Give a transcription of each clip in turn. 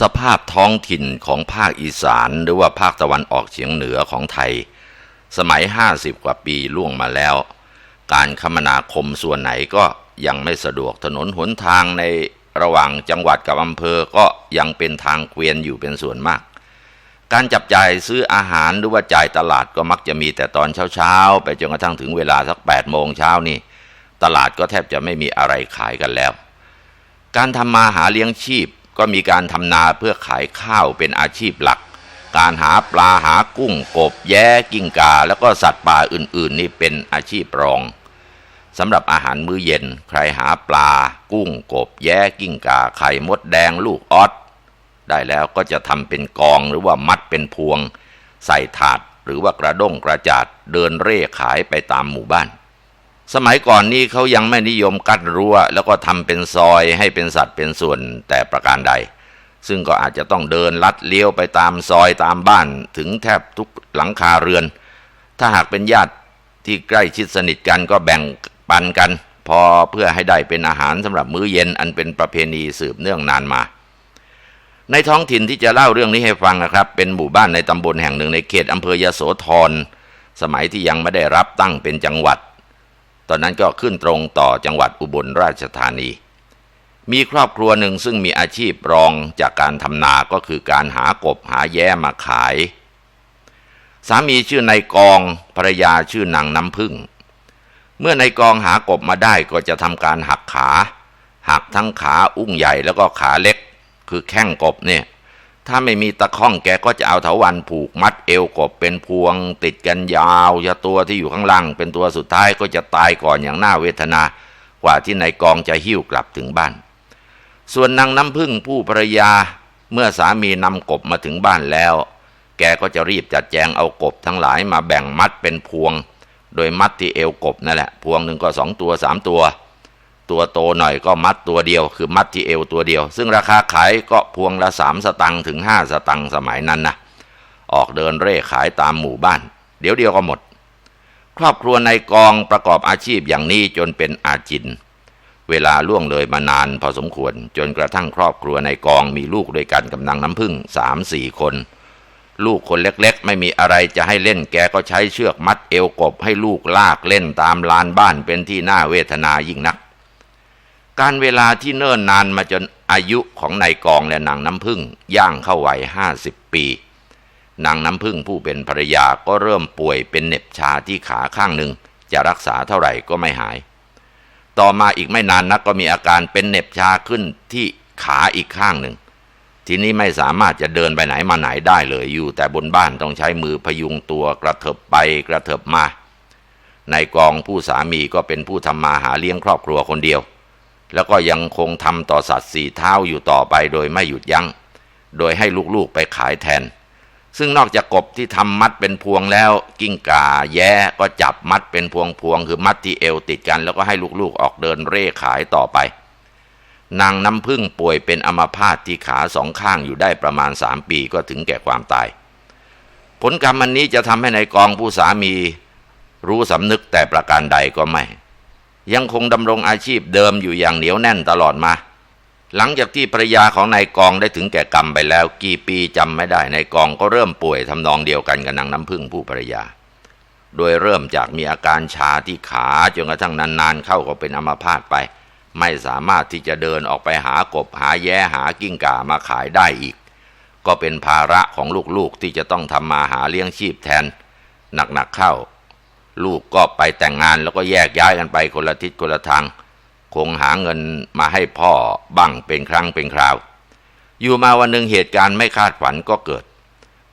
สภาพท้องถิ่นของภาคอีสานหรือว่าภาคตะวันออกเฉียงเหนือของไทย สมัย 50 กว่าปีล่วงมาแล้ว การคมนาคมส่วนไหนก็ยังไม่สะดวกถนนหนทางในระหว่างจังหวัดกับอำเภอก็ยังเป็นทางเกวียนอยู่เป็นส่วนมาก การจับจ่ายซื้ออาหารหรือว่าจ่ายตลาดก็มักจะมีแต่ตอนเช้าๆ ไปจนกระทั่งถึงเวลาสัก8โมงเช้านี่ ตลาดก็แทบจะไม่มีอะไรขายกันแล้ว การทำมาหาเลี้ยงชีพ ก็มีการทำนาเพื่อขายข้าวเป็นอาชีพหลัก การหาปลาหากุ้งกบแย้กิ้งกา แล้วก็สัตว์ป่าอื่น ๆ นี่เป็นอาชีพรองสำหรับอาหารมื้อเย็น ใครหาปลา กุ้งกบ แย้กิ้งกา ไข่มดแดงลูกออสได้แล้วก็จะทำเป็นกองหรือว่ามัดเป็นพวง ใส่ถาดหรือว่ากระด้งกระจาดเดินเร่ขายไปตามหมู่บ้าน สมัยก่อนนี้เขายังไม่นิยมกัดรั้ว แล้วก็ทำเป็นซอยให้เป็นสัตว์เป็นส่วนแต่ประการใด ซึ่งก็อาจจะต้องเดินลัดเลี้ยวไปตามซอยตามบ้านถึงแทบทุกหลังคาเรือน ถ้าหากเป็นญาติที่ใกล้ชิดสนิทกันก็แบ่งปันกัน พอเพื่อให้ได้เป็นอาหารสำหรับมื้อเย็นอันเป็นประเพณีสืบเนื่องนานมา ในท้องถิ่นที่จะเล่าเรื่องนี้ให้ฟังนะครับ เป็นหมู่บ้านในตำบลแห่งหนึ่งในเขตอำเภอยโสธรสมัยที่ยังไม่ได้รับตั้งเป็นจังหวัด ตอนนั้นก็ขึ้นตรงต่อจังหวัดอุบลราชธานี มีครอบครัวหนึ่งซึ่งมีอาชีพรองจากการทำนาก็คือการหากบหาแย้มาขาย สามีชื่อนายกองภรรยาชื่อนางน้ำพึ่ง เมื่อนายกองหากบมาได้ก็จะทำการหักขา หักทั้งขาอุ้งใหญ่แล้วก็ขาเล็ก คือแข้งกบเนี่ย ถ้าไม่มีตะข้องแกก็จะเอาเถาวันผูกมัดเอวกบเป็นพวง ติดกันยาวจะตัวที่อยู่ข้างล่าง เป็นตัวสุดท้ายก็จะตายก่อนอย่างน่าเวทนากว่าที่นายกองจะหิ้วกลับถึงบ้าน ส่วนนางน้ำพึ่งผู้ภรรยาเมื่อสามีนำกบมาถึงบ้านแล้ว แกก็จะรีบจัดแจงเอากบทั้งหลายมาแบ่งมัดเป็นพวง โดยมัดที่เอวกบนั่นแหละ พวงหนึ่งก็สองตัวสามตัว ตัวโตหน่อยก็มัดตัวเดียว คือมัดที่เอวตัวเดียว ซึ่งราคาขายก็พวงละสามสตังค์ถึงห้าสตังค์สมัยนั้นนะออกเดินเร่ขายตามหมู่บ้าน เดี๋ยวเดียวก็หมด ครอบครัวในกองประกอบอาชีพอย่างนี้จนเป็นอาจิน เวลาล่วงเลยมานานพอสมควร จนกระทั่งครอบครัวในกองมีลูกด้วยกันกำลังน้ำพึ่งสามสี่คน ลูกคนเล็กๆ ไม่มีอะไรจะให้เล่นแกก็ใช้เชือกมัดเอวกบให้ลูกลากเล่นตามลานบ้านเป็นที่น่าเวทนายิ่งนัก การเวลาที่เนิ่นนานมาจนอายุของนายกองและนางน้ำพึ่งย่างเข้าวัยห้าสิบปี นางน้ำพึ่งผู้เป็นภรรยาก็เริ่มป่วยเป็นเน็บชาที่ขาข้างหนึ่ง จะรักษาเท่าไหร่ก็ไม่หาย ต่อมาอีกไม่นานนักก็มีอาการเป็นเน็บชาขึ้นที่ขาอีกข้างหนึ่ง ทีนี้ไม่สามารถจะเดินไปไหนมาไหนได้เลยอยู่ แต่บนบ้านต้องใช้มือพยุงตัวกระเถิบไปกระเถิบมานายกองผู้สามีก็เป็นผู้ทำมาหาเลี้ยงครอบครัวคนเดียว แล้วก็ยังคงทำต่อสัตว์สี่เท้าอยู่ต่อไปโดยไม่หยุดยัง้ง โดยให้ลูกๆไปขายแทน ซึ่งนอกจากกบที่ทำมัดเป็นพวงแล้ว กิ้งก่าแย้ก็จับมัดเป็นพวงพวงๆคือมัดที่เอวติดกัน แล้วก็ให้ลูกๆออกเดินเร่ขายต่อไป นางน้ำพึ่งป่วยเป็นอัมพาตที่ขาสองข้างอยู่ได้ประมาณสามปีก็ถึงแก่ความตาย ผลกรรมอันนี้จะทำให้ในายกองผู้สามี รู้สำนึกแต่ประการใดก็ไม่ ยังคงดำรงอาชีพเดิมอยู่อย่างเหนียวแน่นตลอดมา หลังจากที่ภรรยาของนายกองได้ถึงแก่กรรมไปแล้ว กี่ปีจำไม่ได้นายกองก็เริ่มป่วยทำนองเดียวกันกับนางน้ำพึ่งผู้ภรรยา โดยเริ่มจากมีอาการชาที่ขาจนกระทั่งนานๆเข้าก็เป็นอัมพาตไป ไม่สามารถที่จะเดินออกไปหากบหาแย้หากิ้งก่ามาขายได้อีก ก็เป็นภาระของลูกๆที่จะต้องทำมาหาเลี้ยงชีพแทนหนักๆเข้า ลูกก็ไปแต่งงานแล้วก็แยกย้ายกันไปคนละทิศคนละทาง คงหาเงินมาให้พ่อบ้างเป็นครั้งเป็นคราว อยู่มาวันหนึ่งเหตุการณ์ไม่คาดฝันก็เกิด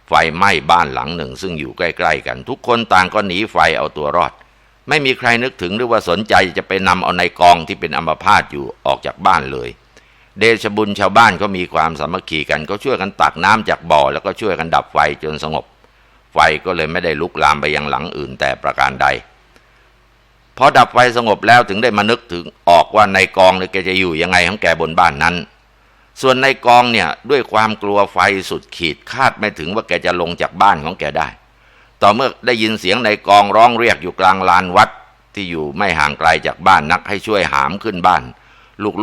ไฟไหม้บ้านหลังหนึ่ง ซึ่งอยู่ใกล้ ๆ กัน ทุกคนต่างก็หนีไฟเอาตัวรอด ไม่มีใครนึกถึงหรือว่าสนใจจะไปนำเอาในกองที่เป็นอัมพาตอยู่ออกจากบ้านเลย เดชบุญชาวบ้านก็มีความสามัคคีกันก็ช่วยกันตักน้ำจากบ่อแล้วก็ช่วยกันดับไฟจนสงบ ไฟก็เลยไม่ได้ลุกลามไปยังหลังอื่นแต่ประการใดพอดับไฟสงบแล้วถึงได้มานึกถึงออกว่าในกองเนี่ยแกจะอยู่ยังไงของแกบนบ้านนั้น ส่วนในกองเนี่ยด้วยความกลัวไฟสุดขีดคาดไม่ถึงว่าแกจะลงจากบ้านของแกได้ ต่อเมื่อได้ยินเสียงในกองร้องเรียกอยู่กลางลานวัดที่อยู่ไม่ห่างไกลจากบ้านนักให้ช่วยหามขึ้นบ้าน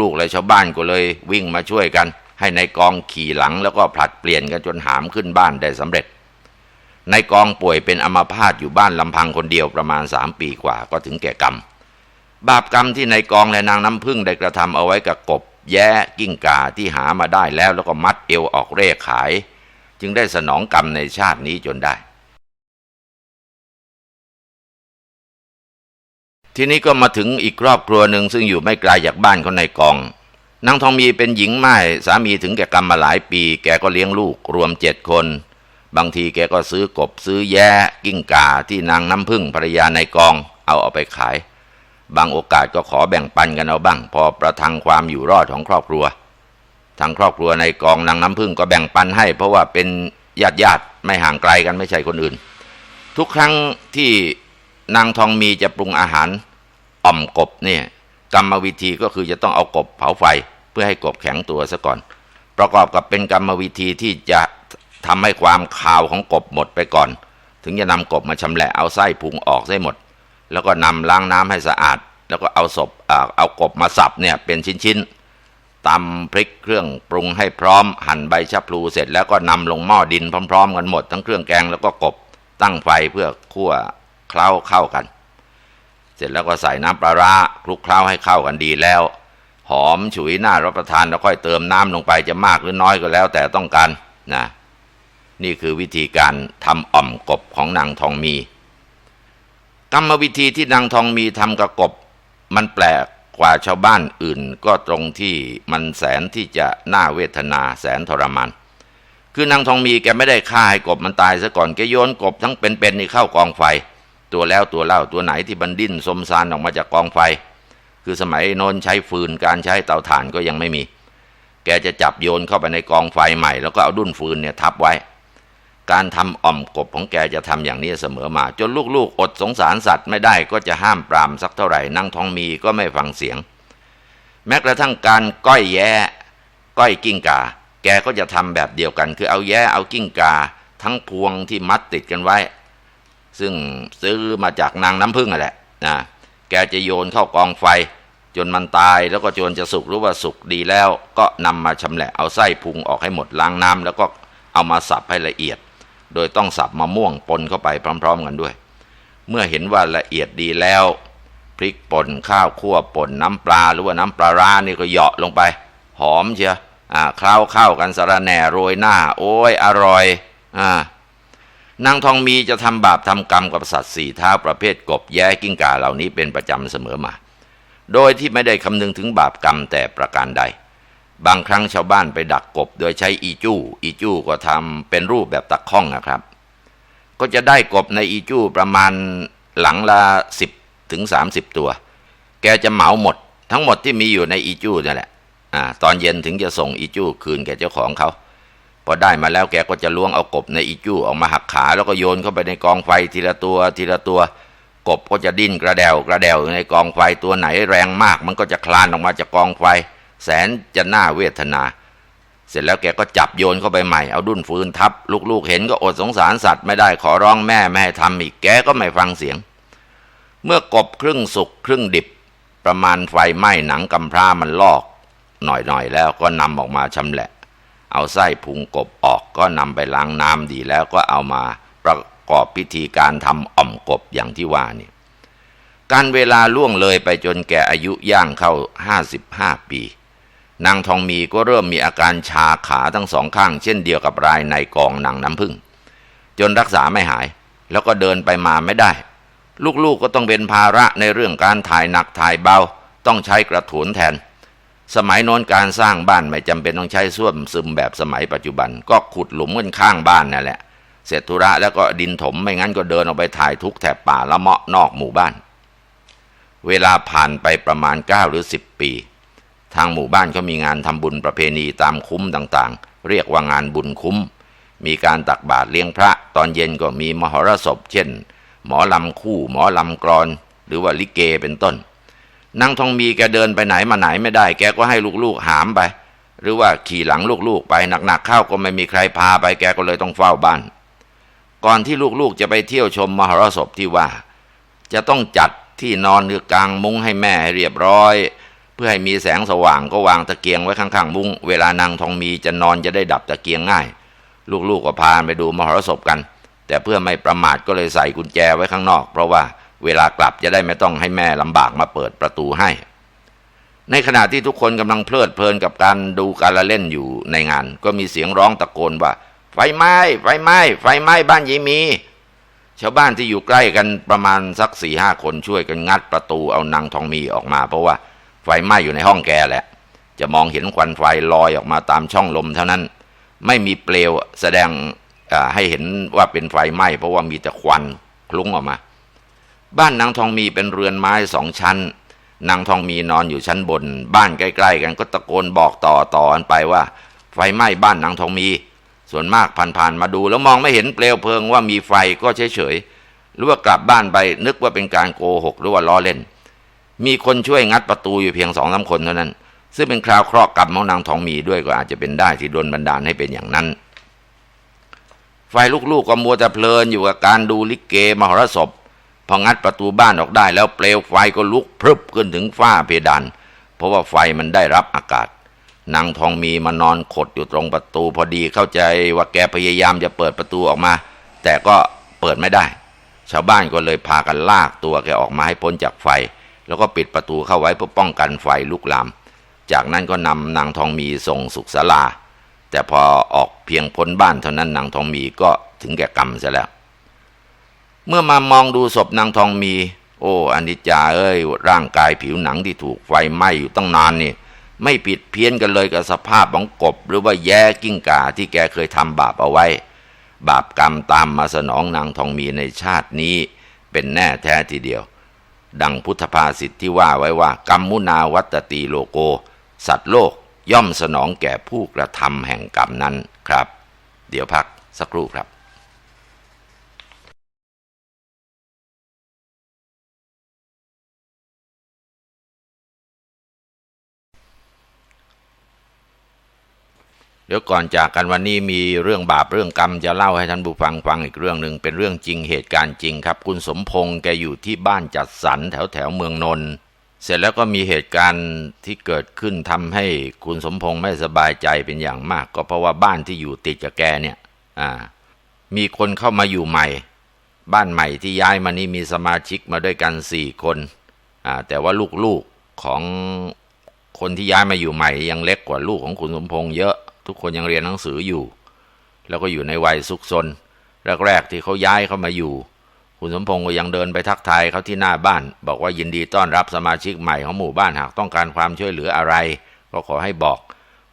ลูกๆและชาวบ้านก็เลยวิ่งมาช่วยกัน ให้ในกองขี่หลังแล้วก็ผลัดเปลี่ยนกันจนหามขึ้นบ้านได้สำเร็จ นายกองป่วยเป็นอัมาพาตอยู่บ้านลำพังคนเดียวประมาณสามปีกว่าก็ถึงแก่กรรม บาปกรรมที่นายกองและนางน้ำพึ่งได้กระทำเอาไว้กับกบ แย้กิ้งก่าที่หามาได้แล้วแล้วก็มัดเอวออกเร่ขาย จึงได้สนองกรรมในชาตินี้จนได้ ทีนี้ก็มาถึงอีกครอบครัวหนึ่งซึ่งอยู่ไม่ไกลจากบ้านของนายกองนางทองมีเป็นหญิงไม้สามีถึงแก่กรรมมาหลายปี แกก็เลี้ยงลูกรวมเจ็ดคน บางทีแกก็ซื้อกบซื้อแย้กิ้งก่าที่นางน้ำพึ่งภรรยาในกอง เอาเอาไปขาย บางโอกาสก็ขอแบ่งปันกันเอาบ้าง พอประทังความอยู่รอดของครอบครัว ทางครอบครัวในกองนางน้ำพึ่งก็แบ่งปันให้ เพราะว่าเป็นญาติญาติๆไม่ห่างไกลกันไม่ใช่คนอื่น ทุกครั้งที่นางทองมีจะปรุงอาหารอ่อมกบเนี่ยกรรมวิธีก็คือจะต้องเอากบเผาไฟ เพื่อให้กบแข็งตัวซะก่อน ประกอบกับเป็นกรรมวิธีที่จะ ทำให้ความคาวของกบหมดไปก่อน ถึงจะนำกบมาชำแหละเอาไส้พุงออกได้หมด แล้วก็นำล้างน้ำให้สะอาด แล้วก็เอาศพเอากบมาสับเนี่ยเป็นชิ้นๆตำพริกเครื่องปรุงให้พร้อม หั่นใบชะพลูเสร็จแล้วก็นำลงหม้อดินพร้อม ๆ กันหมด ทั้งเครื่องแกงแล้วก็กบตั้งไฟเพื่อคั่วเคล้าเข้ากัน เสร็จแล้วก็ใส่น้ำปลาร้าคลุกเคล้าให้เข้ากันดีแล้ว หอมฉุยน่ารับประทานแล้วค่อยเติมน้ำลงไปจะมากหรือน้อยก็แล้วแต่ต้องการนะ นี่คือวิธีการทำอ่อมกบของนางทองมี กรรมวิธีที่นางทองมีทำกับกบ มันแปลกกว่าชาวบ้านอื่น ก็ตรงที่มันแสนที่จะน่าเวทนาแสนทรมานคือนางทองมีแกไม่ได้ฆ่าให้กบมันตายซะก่อนแกโยนกบทั้งเป็นๆนี่เข้ากองไฟ ตัวแล้วตัวเล่าตัวไหนที่บันดิ้นสมซานออกมาจากกองไฟ คือสมัยโน้นใช้ฟืนการใช้เตาถ่านก็ยังไม่มี แกจะจับโยนเข้าไปในกองไฟใหม่ แล้วก็เอาดุ้นฟืนเนี่ยทับไว้ การทำอ่อมกบของแกจะทำอย่างนี้เสมอมา จนลูกๆ อดสงสารสัตว์ไม่ได้ก็จะห้ามปรามสักเท่าไหร่นางท้องมีก็ไม่ฟังเสียง แม้กระทั่งการก้อยแย้ก้อยกิ้งกา แกก็จะทำแบบเดียวกัน คือเอาแย้เอากิ้งกา ทั้งพวงที่มัดติดกันไว้ ซึ่งซื้อมาจากนางน้ำพึ่งนั่นแหละนะแกจะโยนเข้ากองไฟ จนมันตายแล้วก็จนจะสุกหรือว่าสุกดีแล้ว ก็นำมาชำแหละเอาไส้พุงออกให้หมดล้างน้ำแล้วก็เอามาสับให้ละเอียด โดยต้องสับมะม่วงปนเข้าไปพร้อม ๆ กันด้วย เมื่อเห็นว่าละเอียดดีแล้วพริกป่นข้าวคั่วป่นน้ำปลาหรือว่าน้ำปลาร้านี่ก็เหยาะลงไป หอมเชียวอ่าเคล้าเข้ากันสะระแหน่โรยหน้า โอ้ยอร่อยอ่านางทองมีจะทำบาปทำกรรมกับสัตว์สี่เท้าประเภทกบแย้กิ้งก่าเหล่านี้เป็นประจำเสมอมา โดยที่ไม่ได้คำนึงถึงบาปกรรมแต่ประการใด บางครั้งชาวบ้านไปดักกบ โดยใช้อีจู้ อีจู้ก็ทำเป็นรูปแบบตะข้องนะครับ ก็จะได้กบในอีจู้ประมาณหลังละสิบถึงสามสิบตัว แกจะเหมาหมด ทั้งหมดที่มีอยู่ในอีจู้นั่แหละอ่าตอนเย็นถึงจะส่งอีจู้คืนแกเจ้าของเขาพอได้มาแล้วแกก็จะล้วงเอากบในอีจู้ออกมาหักขา แล้วก็โยนเข้าไปในกองไฟทีละตัวทีละตัว กบก็จะดิ้นกระเดวกระเดวในกองไฟตัวไหนแรงมาก มันก็จะคลานออกมาจากกองไฟ แสนจะน่าเวทนา เสร็จแล้วแกก็จับโยนเข้าไปใหม่ เอาดุ้นฟืนทับ ลูกๆเห็นก็อดสงสารสัตว์ไม่ได้ขอร้องแม่ไม่ให้ทำอีกแกก็ไม่ฟังเสียง เมื่อกบครึ่งสุกครึ่งดิบ ประมาณไฟไหม้หนังกำพร้ามันลอก หน่อยๆแล้วก็นำออกมาชำแหละ เอาไส้พุงกบออกก็นำไปล้างน้ำดีแล้วก็เอามาประกอบพิธีการทำอ่อมกบอย่างที่ว่านี่การเวลาล่วงเลยไปจนแก่อายุย่างเข้าห้าสิบห้าปี นางทองมีก็เริ่มมีอาการชาขาทั้งสองข้าง เช่นเดียวกับรายในกองหนางน้ำพึ่งจนรักษาไม่หาย แล้วก็เดินไปมาไม่ได้ ลูกๆก็ต้องเป็นภาระในเรื่องการถ่ายหนักถ่ายเบา ต้องใช้กระถุนแทน สมัยโน้นการสร้างบ้านไม่จำเป็นต้องใช้ส้วมซึมแบบสมัยปัจจุบัน ก็ขุดหลุมกันข้างบ้านนั่นแหละ เสร็จธุระแล้วก็ดินถมไม่งั้นก็เดินออกไปถ่ายทุกแถบป่าละเมาะนอกหมู่บ้าน เวลาผ่านไปประมาณ9หรือ10 ปี ทางหมู่บ้านเขามีงานทำบุญประเพณีตามคุ้มต่างๆ เรียกว่างานบุญคุ้ม มีการตักบาตรเลี้ยงพระ ตอนเย็นก็มีมหรสพ เช่น หมอลำคู่ หมอลำกรอน หรือว่าลิเกเป็นต้นนางทองมีแกเดินไปไหนมาไหนไม่ได้ แกก็ให้ลูกๆหามไป หรือว่าขี่หลังลูกๆ ไปหนักๆเข้าก็ไม่มีใครพาไปแกก็เลยต้องเฝ้าบ้าน ก่อนที่ลูกๆจะไปเที่ยวชมมหรสพที่ว่า จะต้องจัดที่นอนคือกลางมุ้งให้แม่ให้เรียบร้อย เพื่อให้มีแสงสว่างก็วางตะเกียงไว้ข้างๆ มุ้ง เวลานางทองมีจะนอนจะได้ดับตะเกียงง่าย ลูกๆก็พาไปดูมหรสพกัน แต่เพื่อไม่ประมาทก็เลยใส่กุญแจไว้ข้างนอก เพราะว่าเวลากลับจะได้ไม่ต้องให้แม่ลำบากมาเปิดประตูให้ ในขณะที่ทุกคนกำลังเพลิดเพลินกับการดูการละเล่นอยู่ในงาน ก็มีเสียงร้องตะโกนว่า ไฟไหม้ไฟไหม้ไฟไหม้บ้านยีมีชาวบ้านที่อยู่ใกล้กันประมาณสักสี่ห้าคนช่วยกันงัดประตูเอานางทองมีออกมา เพราะว่า ไฟไหม้อยู่ในห้องแกแหละ จะมองเห็นควันไฟลอยออกมาตามช่องลมเท่านั้น ไม่มีเปลวแสดงให้เห็นว่าเป็นไฟไหม้เพราะว่ามีแต่ควันคลุ้งออกมา บ้านนางทองมีเป็นเรือนไม้สองชั้น นางทองมีนอนอยู่ชั้นบน บ้านใกล้ ๆ กันก็ตะโกนบอกต่อต่อกันไปว่า ไฟไหม้บ้านนางทองมี ส่วนมากผ่านๆมาดู แล้วมองไม่เห็นเปลวเพลิงว่ามีไฟก็เฉยๆหรือว่ากลับบ้านไปนึกว่าเป็นการโกหกหรือว่าล้อเล่น มีคนช่วยงัดประตูอยู่เพียงสองสาคนเท่านั้น ซึ่งเป็นคราวเคราะห์กรรมของนางทองมีด้วยก็อาจจะเป็นได้ที่โดนบันดาลให้เป็นอย่างนั้นฝ่ายลูกๆก็มัวแต่เพลินอยู่กับการดูลิเกมหรสพพองัดประตูบ้านออกได้แล้วเปลวไฟก็ลุกพรึบขึ้นถึงฝ้าเพดาน เพราะว่าไฟมันได้รับอากาศ นางทองมีมานอนขดอยู่ตรงประตูพอดีเข้าใจว่าแกพยายามจะเปิดประตูออกมา แต่ก็เปิดไม่ได้ ชาวบ้านก็เลยพากันลากตัวแกออกมาให้พ้นจากไฟ แล้วก็ปิดประตูเข้าไว้เพื่อป้องกันไฟลุกลาม จากนั้นก็นำนางทองมีส่งสุขศาลา แต่พอออกเพียงพ้นบ้านเท่านั้นนางทองมีก็ถึงแก่กรรมเสียแล้ว เมื่อมามองดูศพนางทองมี โอ้อนิจจาเอ้ยร่างกายผิวหนังที่ถูกไฟไหม้อยู่ตั้งนานนี่ไม่ผิดเพี้ยนกันเลยกับสภาพของกบ หรือว่าแย่กิ้งก่าที่แกเคยทำบาปเอาไว้ บาปกรรมตามมาสนองนางทองมีในชาตินี้ เป็นแน่แท้ทีเดียว ดังพุทธภาษิตที่ว่าไว้ว่ากรรมมุนาวัตตีโลโก สัตว์โลกย่อมสนองแก่ผู้กระทำแห่งกรรมนั้นครับ เดี๋ยวพักสักครู่ครับ เดี๋ยวก่อนจากกันวันนี้มีเรื่องบาปเรื่องกรรมจะเล่าให้ท่านผู้ฟังฟังอีกเรื่องหนึ่งเป็นเรื่องจริงเหตุการณ์จริงครับ คุณสมพงษ์แกอยู่ที่บ้านจัดสรรแถวแถวเมืองนนท์เสร็จแล้วก็มีเหตุการณ์ที่เกิดขึ้นทำให้คุณสมพงษ์ไม่สบายใจเป็นอย่างมาก ก็เพราะว่าบ้านที่อยู่ติดกับแกเนี่ยอ่ามีคนเข้ามาอยู่ใหม่ บ้านใหม่ที่ย้ายมานี่มีสมาชิกมาด้วยกันสี่คนอ่าแต่ว่าลูกๆของคนที่ย้ายมาอยู่ใหม่ยังเล็กกว่าลูกของคุณสมพงษ์เยอะ ทุกคนยังเรียนหนังสืออยู่ แล้วก็อยู่ในวัยซุกซนแรกๆที่เขาย้ายเข้ามาอยู่ คุณสมพงษ์ก็ยังเดินไปทักทายเขาที่หน้าบ้าน บอกว่ายินดีต้อนรับสมาชิกใหม่ของหมู่บ้านหากต้องการความช่วยเหลืออะไร ก็ขอให้บอก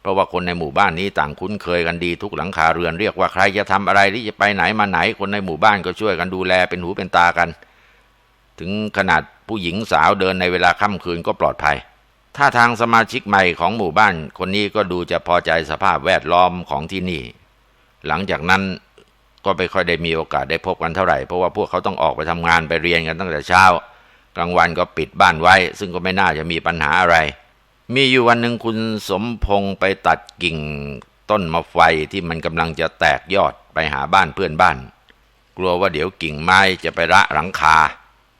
เพราะว่าคนในหมู่บ้านนี้ต่างคุ้นเคยกันดีทุกหลังคาเรือนเรียกว่าใครจะทำอะไรหรือจะไปไหนมาไหนคนในหมู่บ้านก็ช่วยกันดูแลเป็นหูเป็นตากัน ถึงขนาดผู้หญิงสาวเดินในเวลาค่ำคืนก็ปลอดภัย ถ้าทางสมาชิกใหม่ของหมู่บ้าน คนนี้ก็ดูจะพอใจสภาพแวดล้อมของที่นี่ หลังจากนั้นก็ไม่ค่อยได้มีโอกาสได้พบกันเท่าไหร่ เพราะว่าพวกเขาต้องออกไปทำงานไปเรียนกันตั้งแต่เช้า กลางวันก็ปิดบ้านไว้ ซึ่งก็ไม่น่าจะมีปัญหาอะไร มีอยู่วันหนึ่งคุณสมพงษ์ไปตัดกิ่งต้นมะไฟที่มันกำลังจะแตกยอดไปหาบ้านเพื่อนบ้าน กลัวว่าเดี๋ยวกิ่งไม้จะไประหลังคา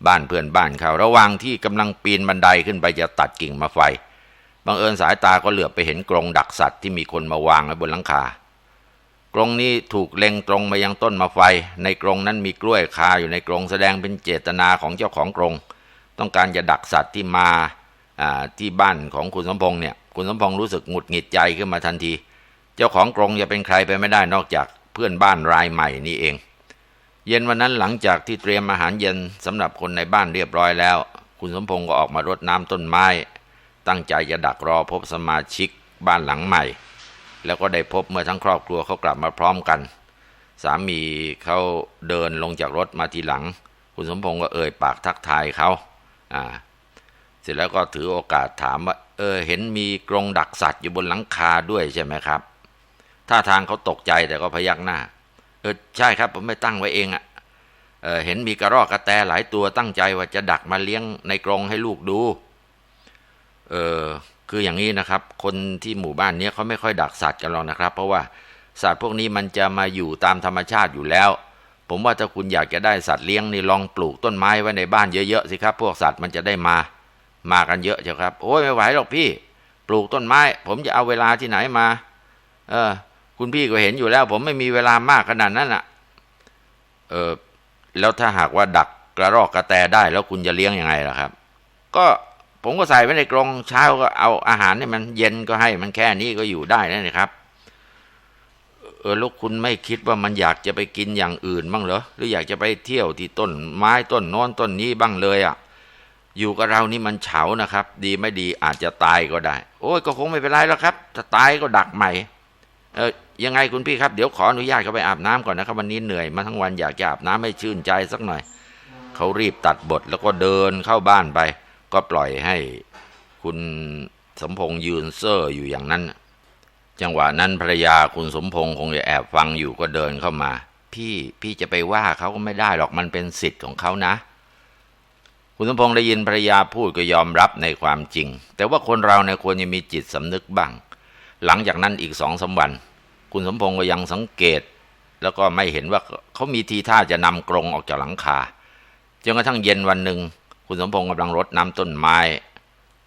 บ้านเพื่อนบ้านเขา ระหว่างที่กำลังปีนบันไดขึ้นไปจะตัดกิ่งมะไฟบังเอิญสายตาก็เหลือบไปเห็นกรงดักสัตว์ที่มีคนมาวางไว้บนหลังคากรงนี้ถูกเล็งตรงมายังต้นมะไฟ ในกรงนั้นมีกล้วยคาอยู่ในกรงแสดงเป็นเจตนาของเจ้าของกรง ต้องการจะดักสัตว์ที่มาที่บ้านของคุณสมพงษ์เนี่ยคุณสมพงษ์รู้สึกหงุดหงิดใจขึ้นมาทันที เจ้าของกรงจะเป็นใครไปไม่ได้นอกจากเพื่อนบ้านรายใหม่นี่เอง เย็นวันนั้นหลังจากที่เตรียมอาหารเย็นสำหรับคนในบ้านเรียบร้อยแล้ว คุณสมพงษ์ก็ออกมารดน้ำต้นไม้ ตั้งใจจะดักรอพบสมาชิกบ้านหลังใหม่ แล้วก็ได้พบเมื่อทั้งครอบครัวเขากลับมาพร้อมกัน สามีเขาเดินลงจากรถมาทีหลัง คุณสมพงษ์ก็เอ่ยปากทักทายเขาอ่าเสร็จแล้วก็ถือโอกาสถามว่า เออ เห็นมีกรงดักสัตว์อยู่บนหลังคาด้วยใช่ไหมครับท่าทางเขาตกใจแต่ก็พยักหน้า เออใช่ครับ ผมไม่ตั้งไว้เองอะ่ะเเห็นมีกระรอกกระแตหลายตัวตั้งใจว่าจะดักมาเลี้ยงในกรงให้ลูกดู เออคืออย่างนี้นะครับ คนที่หมู่บ้านนี้เขาไม่ค่อยดักสัตว์กันหรอกนะครับ เพราะว่าสัตว์พวกนี้มันจะมาอยู่ตามธรรมชาติอยู่แล้ว ผมว่าถ้าคุณอยากจะได้สัตว์เลี้ยงนี่ลองปลูกต้นไม้ไว้ในบ้านเยอะๆสิครับ พวกสัตว์มันจะได้มา มากันเยอะเจ้าครับ โอ้ยไม่ไหวหรอกพี่ ปลูกต้นไม้ ผมจะเอาเวลาที่ไหนมา เออ คุณพี่ก็เห็นอยู่แล้ว ผมไม่มีเวลามากขนาดนั้นอะ เออแล้วถ้าหากว่าดักกระรอกกระแตได้แล้วคุณจะเลี้ยงยังไงล่ะครับ ก็ผมก็ใส่ไว้ในกรงเช้าก็เอาอาหารให้มันเย็นก็ให้มันแค่นี้ก็อยู่ได้แล้วนะครับ เออล้วคุณไม่คิดว่ามันอยากจะไปกินอย่างอื่นบ้างเหรอหรืออยากจะไปเที่ยวที่ต้นไม้ต้นโน้นต้นนี้บ้างเลยอะ่ะ อยู่กับเรานี่มันเฉานะครับ ดีไม่ดีอาจจะตายก็ได้ โอ้ยก็คงไม่เป็นไรแล้วครับถ้าตายก็ดักใหม่ เออ ยังไงคุณพี่ครับ เดี๋ยวขออนุญาตเขาไปอาบน้ำก่อนนะครับ วันนี้เหนื่อยมาทั้งวันอยากจะอาบน้ำให้ชื่นใจสักหน่อย เขารีบตัดบทแล้วก็เดินเข้าบ้านไป ก็ปล่อยให้คุณสมพงษ์ยืนเซ่ออยู่อย่างนั้น จังหวะนั้นภรรยาคุณสมพงษ์คงจะแอบฟังอยู่ก็เดินเข้ามา พี่พี่จะไปว่าเขาก็ไม่ได้หรอกมันเป็นสิทธิ์ของเขานะคุณสมพงษ์ได้ยินภรรยาพูดก็ยอมรับในความจริง แต่ว่าคนเราเนี่ยควรจะมีจิตสำนึกบ้าง หลังจากนั้นอีกสองสาวัน คุณสมพงษ์ก็ยังสังเกต แล้วก็ไม่เห็นว่าเขามีทีท่าจะนำกรงออกจากหลังคาจนกระทั่งเย็นวันหนึ่งคุณสมพงษ์กำลังรดน้ำต้นไม้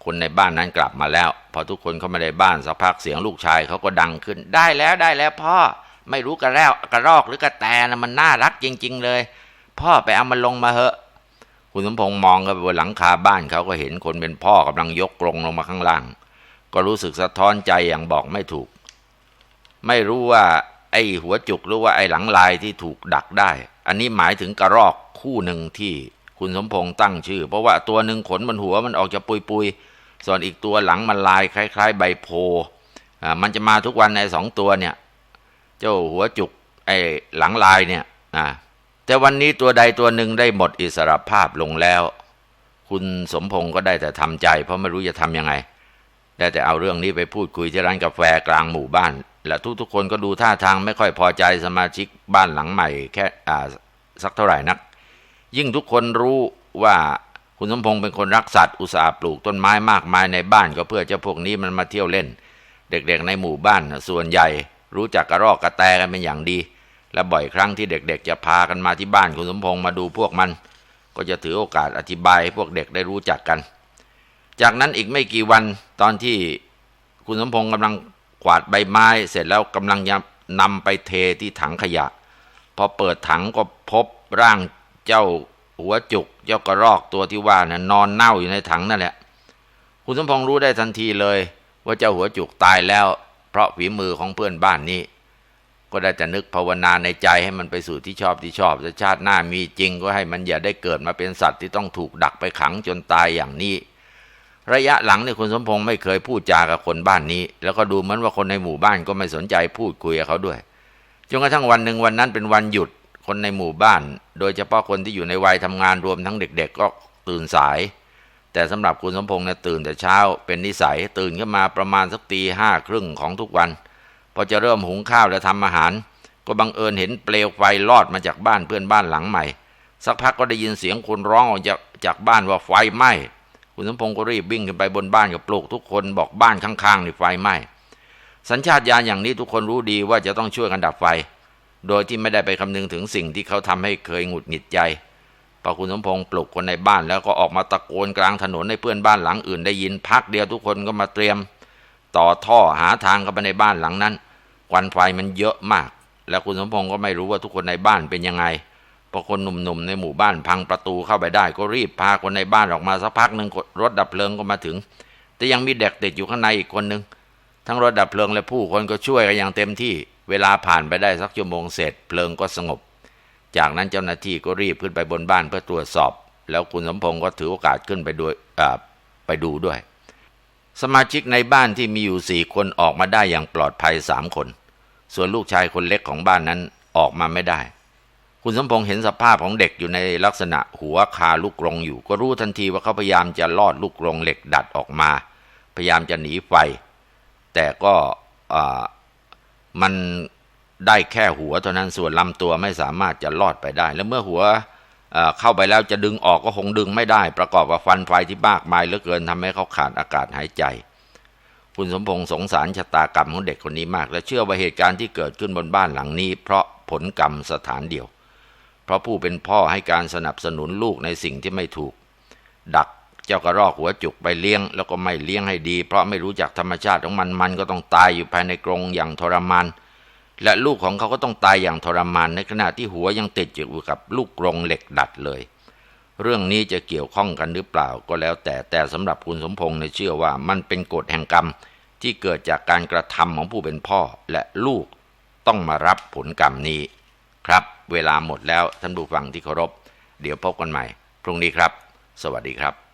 คนในบ้านนั้นกลับมาแล้ว พอทุกคนเข้ามาในบ้านสักพักเสียงลูกชายเขาก็ดังขึ้น ได้แล้วได้แล้วพ่อไม่รู้กระแรกกระรอกหรือกระแตนะมันน่ารักจริง ๆ เลย พ่อไปเอามันลงมาเหอะ คุณสมพงษ์มองเข้าไปบนหลังคาบ้านเขาก็เห็นคนเป็นพ่อกำลังยกกรงลงมาข้างล่าง ก็รู้สึกสะท้อนใจอย่างบอกไม่ถูก ไม่รู้ว่า ไอ้หัวจุกหรือว่าไอ้หลังลายที่ถูกดักได้ อันนี้หมายถึงกระรอกคู่หนึ่งที่คุณสมพงษ์ตั้งชื่อ เพราะว่าตัวหนึ่งขนบนหัวมันออกจะปุยปุยส่วนอีกตัวหลังมันลายคล้าย ๆ ใบโพอ่มันจะมาทุกวันในสองตัวเนี่ย เจ้าหัวจุกไอ้หลังลายเนี่ยอ่าแต่วันนี้ตัวใดตัวหนึ่งได้หมดอิสรภาพลงแล้ว คุณสมพงษ์ก็ได้แต่ทำใจ เพราะไม่รู้จะทำยังไง ได้แต่เอาเรื่องนี้ไปพูดคุยที่ร้านกาแฟกลางหมู่บ้าน และทุกๆคนก็ดูท่าทางไม่ค่อยพอใจสมาชิกบ้านหลังใหม่แค่อ่าสักเท่าไหร่นัก ยิ่งทุกคนรู้ว่าคุณสมพงษ์เป็นคนรักสัตว์อุตสาห์ปลูกต้นไม้มากมายในบ้านก็เพื่อเจ้าพวกนี้มันมาเที่ยวเล่น เด็กๆในหมู่บ้านส่วนใหญ่รู้จักกระรอกกระแตกันเป็นอย่างดี และบ่อยครั้งที่เด็กๆ จะพากันมาที่บ้านคุณสมพงษ์มาดูพวกมัน ก็จะถือโอกาสอธิบายให้พวกเด็กได้รู้จักกัน จากนั้นอีกไม่กี่วันตอนที่คุณสมพงษ์กำลัง วาดใบไม้เสร็จแล้วกำลังจะนำไปเทที่ถังขยะ พอเปิดถังก็พบร่างเจ้าหัวจุกเจ้ากระรอกตัวที่ว่านะ่ะนอนเน่าอยู่ในถังนั่นแหละ คุณสมพงษ์รู้ได้ทันทีเลย ว่าเจ้าหัวจุกตายแล้ว เพราะฝีมือของเพื่อนบ้านนี้ ก็ได้แต่นึกภาวนาในใจให้มันไปสู่ที่ชอบที่ชอบชาติหน้ามีจริงก็ให้มันอย่าได้เกิดมาเป็นสัตว์ที่ต้องถูกดักไปขังจนตายอย่างนี้ ระยะหลังเนี่ยคุณสมพงษ์ไม่เคยพูดจากับคนบ้านนี้ แล้วก็ดูเหมือนว่าคนในหมู่บ้านก็ไม่สนใจพูดคุยกับเขาด้วยจนกระทั่งวันหนึ่งวันนั้นเป็นวันหยุดคนในหมู่บ้าน โดยเฉพาะคนที่อยู่ในวัยทำงานรวมทั้งเด็ก ๆ ก็ตื่นสาย แต่สำหรับคุณสมพงษ์เนี่ยตื่นแต่เช้าเป็นนิสัยตื่นขึ้นมาประมาณสักตีห้าครึ่งของทุกวัน พอจะเริ่มหุงข้าวและทำอาหาร ก็บังเอิญเห็นเปลวไฟลอดมาจากบ้านเพื่อนบ้านหลังใหม่ สักพักก็ได้ยินเสียงคนร้องออกจากจากบ้านว่าไฟไหม้ คุณสมพงษ์ก็รีบวิ่งขึ้นไปบนบ้านกับปลุกทุกคนบอกบ้านข้างๆนี่ไฟไหม้สัญชาตญาณอย่างนี้ทุกคนรู้ดีว่าจะต้องช่วยกันดับไฟ โดยที่ไม่ได้ไปคำนึงถึงสิ่งที่เขาทำให้เคยหงุดหงิดใจพอคุณสมพงษ์ปลุกคนในบ้านแล้วก็ออกมาตะโกนกลางถนนให้เพื่อนบ้านหลังอื่นได้ยินพักเดียวทุกคนก็มาเตรียม ต่อท่อหาทางเข้าไปในบ้านหลังนั้นควันไฟมันเยอะมาก แล้วคุณสมพงษ์ก็ไม่รู้ว่าทุกคนในบ้านเป็นยังไง พอคนหนุ่มๆในหมู่บ้านพังประตูเข้าไปได้ ก็รีบพาคนในบ้านออกมาสักพักหนึ่งรถดับเพลิงก็มาถึง แต่ยังมีเด็กติดอยู่ข้างในอีกคนหนึ่งทั้งรถดับเพลิงและผู้คนก็ช่วยกันอย่างเต็มที่ เวลาผ่านไปได้สักชั่วโมงเสร็จเพลิงก็สงบ จากนั้นเจ้าหน้าที่ก็รีบขึ้นไปบนบ้านเพื่อตรวจสอบ แล้วคุณสมพงษ์ก็ถือโอกาสขึ้นไปด้วยไปดูด้วย สมาชิกในบ้านที่มีอยู่สี่คนออกมาได้อย่างปลอดภัยสามคน ส่วนลูกชายคนเล็กของบ้านนั้นออกมาไม่ได้ คุณสมพงษ์เห็นสภาพของเด็กอยู่ในลักษณะหัวคาลูกกรงอยู่ ก็รู้ทันทีว่าเขาพยายามจะลอดลูกกรงเหล็กดัดออกมา พยายามจะหนีไฟ แต่ก็มันได้แค่หัวเท่านั้นส่วนลำตัวไม่สามารถจะลอดไปได้ แล้วเมื่อหัวเข้าไปแล้วจะดึงออกก็คงดึงไม่ได้ ประกอบกับฟันไฟที่มากมายเหลือเกินทำให้เขาขาดอากาศหายใจ คุณสมพงษ์สงสารชะตากรรมของเด็กคนนี้มาก และเชื่อว่าเหตุการณ์ที่เกิดขึ้นบนบ้านหลังนี้ เพราะผลกรรมสถานเดียว เพราะผู้เป็นพ่อให้การสนับสนุนลูกในสิ่งที่ไม่ถูก ดักเจ้ากระรอกหัวจุกไปเลี้ยง แล้วก็ไม่เลี้ยงให้ดี เพราะไม่รู้จักธรรมชาติของมันมันก็ต้องตายอยู่ภายในกรงอย่างทรมานและลูกของเขาก็ต้องตายอย่างทรมาน ในขณะที่หัวยังติดอยู่กับลูกกรงเหล็กดัดเลย เรื่องนี้จะเกี่ยวข้องกันหรือเปล่าก็แล้วแต่แต่สำหรับคุณสมพงษ์เนี่ยเชื่อว่ามันเป็นกฎแห่งกรรมที่เกิดจากการกระทำของผู้เป็นพ่อและลูกต้องมารับผลกรรมนี้ ครับ เวลาหมดแล้วท่านผู้ฟังที่เคารพ เดี๋ยวพบกันใหม่ พรุ่งนี้ครับ สวัสดีครับ